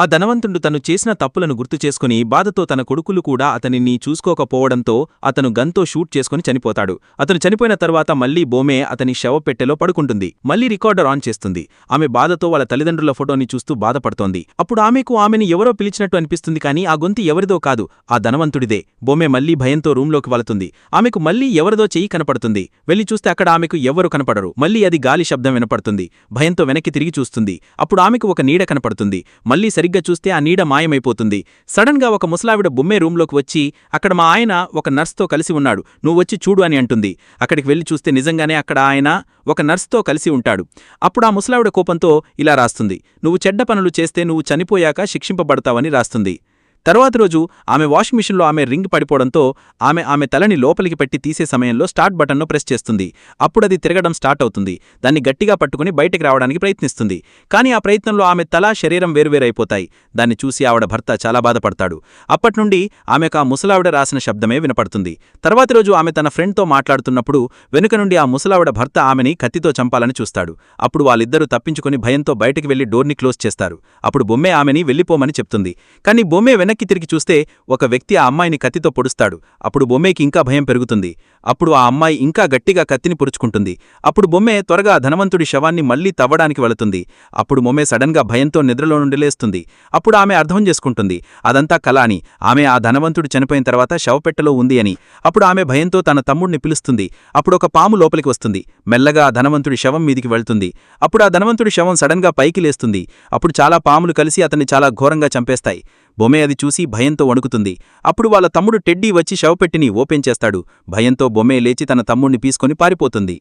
ఆ ధనవంతుడు తను చేసిన తప్పులను గుర్తు చేసుకుని బాధతో తన కొడుకులు కూడా అతనిని చూసుకోకపోవడంతో అతను గన్తో షూట్ చేసుకుని చనిపోతాడు. అతను చనిపోయిన తర్వాత మళ్ళీ బోమే అతని శవపెట్టెలో పడుకుంటుంది. మళ్ళీ రికార్డర్ ఆన్ చేస్తుంది. ఆమె బాధతో వాళ్ళ తల్లిదండ్రుల ఫోటోని చూస్తూ బాధపడుతోంది. అప్పుడు ఆమెకు ఆమెని ఎవరో పిలిచినట్టు అనిపిస్తుంది కానీ ఆ గొంతు ఎవరిదో కాదు. ఆ ధనవంతుడిదే. బోమే మళ్ళీ భయంతో రూంలోకి వలతుంది. ఆమెకు మళ్ళీ ఎవరిదో చెయ్యి కనపడుతుంది. వెళ్ళి చూస్తే అక్కడ ఆమెకు ఎవరు కనపడరు. మళ్ళీ అది గాలి శబ్దం వినపడుతుంది. భయంతో వెనక్కి తిరిగి చూస్తుంది. అప్పుడు ఆమెకు ఒక నీడ కనపడుతుంది. మళ్ళీ సరిగ్గా చూస్తే ఆ నీడ మాయమైపోతుంది. సడన్గా ఒక ముసలావిడ బొమ్మే రూంలోకి వచ్చి అక్కడ మా ఆయన ఒక నర్స్తో కలిసి ఉన్నాడు. నువ్వు వచ్చి చూడు అని అంటుంది. అక్కడికి వెళ్ళి చూస్తే నిజంగానే అక్కడ ఆయన ఒక నర్స్తో కలిసి ఉంటాడు. అప్పుడు ఆ ముసలావిడ కోపంతో ఇలా రాస్తుంది. నువ్వు చెడ్డ పనులు చేస్తే నువ్వు చనిపోయాక శిక్షింపబడతావని రాస్తుంది. తర్వాత రోజు ఆమె వాషింగ్ మిషన్లో ఆమె రింగ్ పడిపోవడంతో ఆమె ఆమె తలని లోపలికి పెట్టి తీసే సమయంలో స్టార్ట్ బటన్ను ప్రెస్ చేస్తుంది. అప్పుడది తిరగడం స్టార్ట్ అవుతుంది. దాన్ని గట్టిగా పట్టుకుని బయటికి రావడానికి ప్రయత్నిస్తుంది. కానీ ఆ ప్రయత్నంలో ఆమె తల శరీరం వేరువేరైపోతాయి. దాన్ని చూసి ఆవిడ భర్త చాలా బాధపడతాడు. అప్పట్నుండి ఆమెకు ఆ ముసలావిడ రాసిన శబ్దమే వినపడుతుంది. తర్వాతి రోజు ఆమె తన ఫ్రెండ్తో మాట్లాడుతున్నప్పుడు వెనుక నుండి ఆ ముసలావిడ భర్త ఆమెని కత్తితో చంపాలని చూస్తాడు. అప్పుడు వాళ్ళిద్దరూ తప్పించుకుని భయంతో బయటికి వెళ్ళి డోర్ని క్లోజ్ చేస్తారు. అప్పుడు బొమ్మే ఆమెని వెళ్ళిపోమని చెప్తుంది. కానీ బొమ్మే వెనక్కి తిరిగి చూస్తే ఒక వ్యక్తి ఆ అమ్మాయిని కత్తితో పొడుస్తాడు. అప్పుడు బొమ్మేకి ఇంకా భయం పెరుగుతుంది. అప్పుడు ఆ అమ్మాయి ఇంకా గట్టిగా కత్తిని పురుచుకుంటుంది అప్పుడు బొమ్మే త్వరగా ధనవంతుడి శవాన్ని మళ్ళీ తవ్వడానికి వెళుతుంది. అప్పుడు బొమ్మే సడన్గా భయంతో నిద్రలో నుండి లేస్తుంది. అప్పుడు ఆమె అర్థం చేసుకుంటుంది. అదంతా కల అని. ఆమె ఆ ధనవంతుడు చనిపోయిన తర్వాత శవపెట్టెలో ఉంది అని. అప్పుడు ఆమె భయంతో తన తమ్ముడిని పిలుస్తుంది. అప్పుడు ఒక పాము లోపలికి వస్తుంది. మెల్లగా ఆ ధనవంతుడి శవం మీదికి వెళ్తుంది. అప్పుడు ఆ ధనవంతుడి శవం సడన్గా పైకి లేస్తుంది. అప్పుడు చాలా పాములు కలిసి అతన్ని చాలా ఘోరంగా చంపేస్తాయి. బొమే అది చూసి భయంతో వణుకుతుంది. అప్పుడు వాళ్ళ తమ్ముడు టెడ్డీ వచ్చి శవపెట్టిని ఓపెన్ చేస్తాడు. భయంతో బొమ్మే లేచి తన తమ్ముణ్ణి పీసుకొని పారిపోతుంది.